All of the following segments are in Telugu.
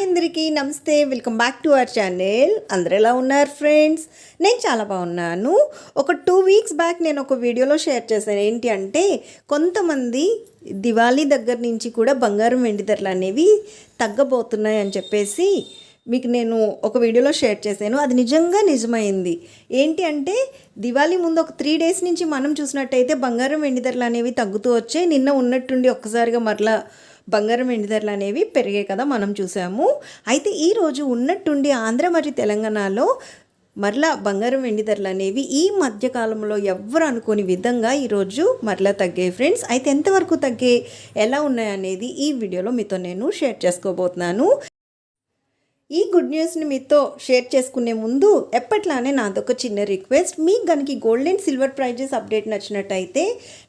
హాయ్ అందరికీ నమస్తే. Welcome back to our channel. అందరు ఎలా ఉన్నారు ఫ్రెండ్స్? నేను చాలా బాగున్నాను. ఒక టూ వీక్స్ బ్యాక్ నేను ఒక వీడియోలో షేర్ చేశాను. ఏంటి అంటే కొంతమంది దివాళీ దగ్గర నుంచి కూడా బంగారం వెండి ధరలు అనేవి తగ్గబోతున్నాయి అని చెప్పేసి మీకు నేను ఒక వీడియోలో షేర్ చేశాను. అది నిజంగా నిజమైంది. ఏంటి అంటే దివాళీ ముందు ఒక త్రీ డేస్ నుంచి మనం చూసినట్టయితే బంగారం వెండి ధరలు అనేవి తగ్గుతూ వచ్చాయి. నిన్న ఉన్నట్టుండి ఒక్కసారిగా మరలా బంగారం వెండి ధరలు అనేవి పెరిగాయి కదా మనం చూసాము. అయితే ఈరోజు ఉన్నట్టుండి ఆంధ్ర మరియు తెలంగాణలో మరలా బంగారం వెండి ధరలు అనేవి ఈ మధ్యకాలంలో ఎవ్వరు అనుకోని విధంగా ఈరోజు మరలా తగ్గాయి ఫ్రెండ్స్. అయితే ఎంతవరకు తగ్గే ఎలా ఉన్నాయనేది ఈ వీడియోలో మీతో నేను షేర్ చేసుకోబోతున్నాను. ఈ గుడ్ న్యూస్ని మీతో షేర్ చేసుకునే ముందు ఎప్పట్లానే నాదొక చిన్న రిక్వెస్ట్ మీకు కనుక gold and silver prizes update నచ్చినట్టయితే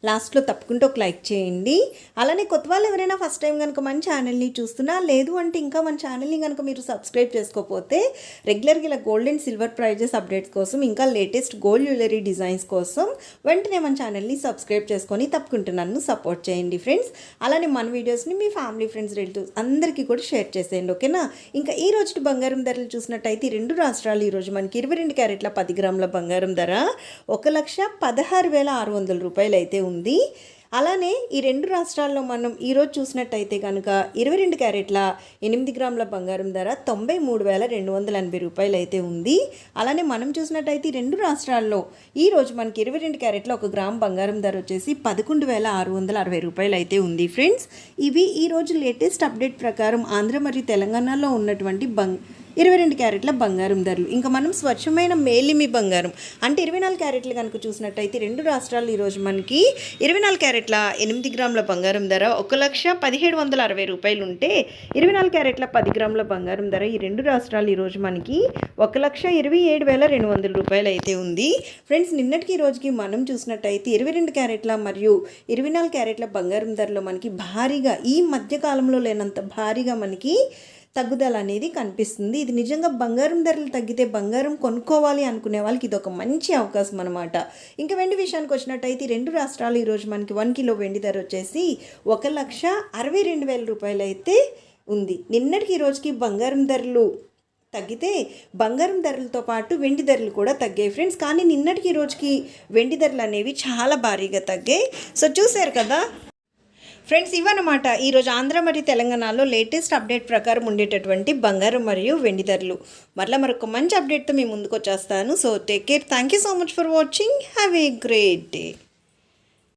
లాస్ట్లో తప్పకుండా ఒక లైక్ చేయండి. అలానే కొత్త వాళ్ళు ఎవరైనా ఫస్ట్ టైం కనుక మన ఛానల్ని చూస్తున్నా లేదు అంటే ఇంకా మన ఛానల్ని కనుక మీరు సబ్స్క్రైబ్ చేసుకోకపోతే రెగ్యులర్గా ఇలా gold and silver prizes updates కోసం ఇంకా లేటెస్ట్ గోల్డ్ జ్యువెలరీ డిజైన్స్ కోసం వెంటనే మన ఛానల్ని సబ్స్క్రైబ్ చేసుకొని తప్పకుండా నన్ను సపోర్ట్ చేయండి ఫ్రెండ్స్ అలానే మన వీడియోస్ని మీ ఫ్యామిలీ ఫ్రెండ్స్ రిలేటివ్స్ అందరికీ కూడా షేర్ చేసేయండి ఓకేనా ఇంకా ఈ రోజు బంగారం ధరలు చూసినట్టయితే ఈ రెండు రాష్ట్రాలు ఈరోజు మనకి ఇరవై రెండు క్యారెట్ల పది గ్రాముల బంగారం ధర ఒక లక్ష పదహారు వేల ఆరు వందల రూపాయలు అయితే ఉంది. అలానే ఈ రెండు రాష్ట్రాల్లో మనం ఈరోజు చూసినట్టయితే కనుక ఇరవై రెండు క్యారెట్ల ఎనిమిది గ్రాముల బంగారం ధర తొంభై మూడు వేల రెండు వందల ఎనభై రూపాయలు అయితే ఉంది. అలానే మనం చూసినట్టయితే రెండు రాష్ట్రాల్లో ఈరోజు మనకి ఇరవై రెండు క్యారెట్ల ఒక గ్రామ్ బంగారం ధర వచ్చేసి పదకొండు వేల ఆరు వందల అరవై రూపాయలు అయితే ఉంది ఫ్రెండ్స్. ఇవి ఈరోజు లేటెస్ట్ అప్డేట్ ప్రకారం ఆంధ్ర మరియు తెలంగాణలో ఉన్నటువంటి బంగ్ ఇరవై రెండు క్యారెట్ల బంగారం ధరలు. ఇంకా మనం స్వచ్ఛమైన మేలిమి బంగారం. అంటే ఇరవై నాలుగు క్యారెట్లు కనుక చూసినట్టయితే రెండు రాష్ట్రాలు ఈరోజు మనకి ఇరవై నాలుగు క్యారెట్ల ఎనిమిది గ్రాముల బంగారం ధర ఒక లక్ష పదిహేడు వందల అరవై రూపాయలు ఉంటే ఇరవై నాలుగు క్యారెట్ల పది గ్రాముల బంగారం ధర ఈ రెండు రాష్ట్రాలు ఈరోజు మనకి ఒక లక్ష ఇరవై ఏడు వేల రెండు వందల రూపాయలు అయితే ఉంది. ఫ్రెండ్స్ నిన్నటికి రోజుకి మనం చూసినట్టయితే ఇరవై రెండు క్యారెట్ల మరియు ఇరవై నాలుగు క్యారెట్ల బంగారం ధరలో మనకి భారీగా ఈ మధ్య కాలంలో లేనంత భారీగా మనకి తగ్గుదల అనేది కనిపిస్తుంది. ఇది నిజంగా బంగారం ధరలు తగ్గితే బంగారం కొనుక్కోవాలి అనుకునే వాళ్ళకి ఇది ఒక మంచి అవకాశం అనమాట ఇంకా వెండి విషయానికి వచ్చినట్టయితే రెండు రాష్ట్రాలు ఈరోజు మనకి వన్ కిలో వెండి ధర వచ్చేసి ఒక లక్ష అరవై రెండు వేల రూపాయలు అయితే ఉంది. నిన్నటికి ఈ రోజుకి బంగారం ధరలు తగ్గితే బంగారం ధరలతో పాటు వెండి ధరలు కూడా తగ్గాయి ఫ్రెండ్స్. కానీ నిన్నటికి రోజుకి వెండి ధరలు అనేవి చాలా భారీగా తగ్గాయి. సో చూశారు కదా ఫ్రెండ్స్ ఇవన్నమాట ఈరోజు ఆంధ్ర మరియు తెలంగాణలో లేటెస్ట్ అప్డేట్ ప్రకారం ఉండేటటువంటి బంగారం మరియు వెండి ధరలు. మరలా మరొక మంచి అప్డేట్తో మీ ముందుకు వచ్చేస్తాను. So take care thank you so much for watching have a great day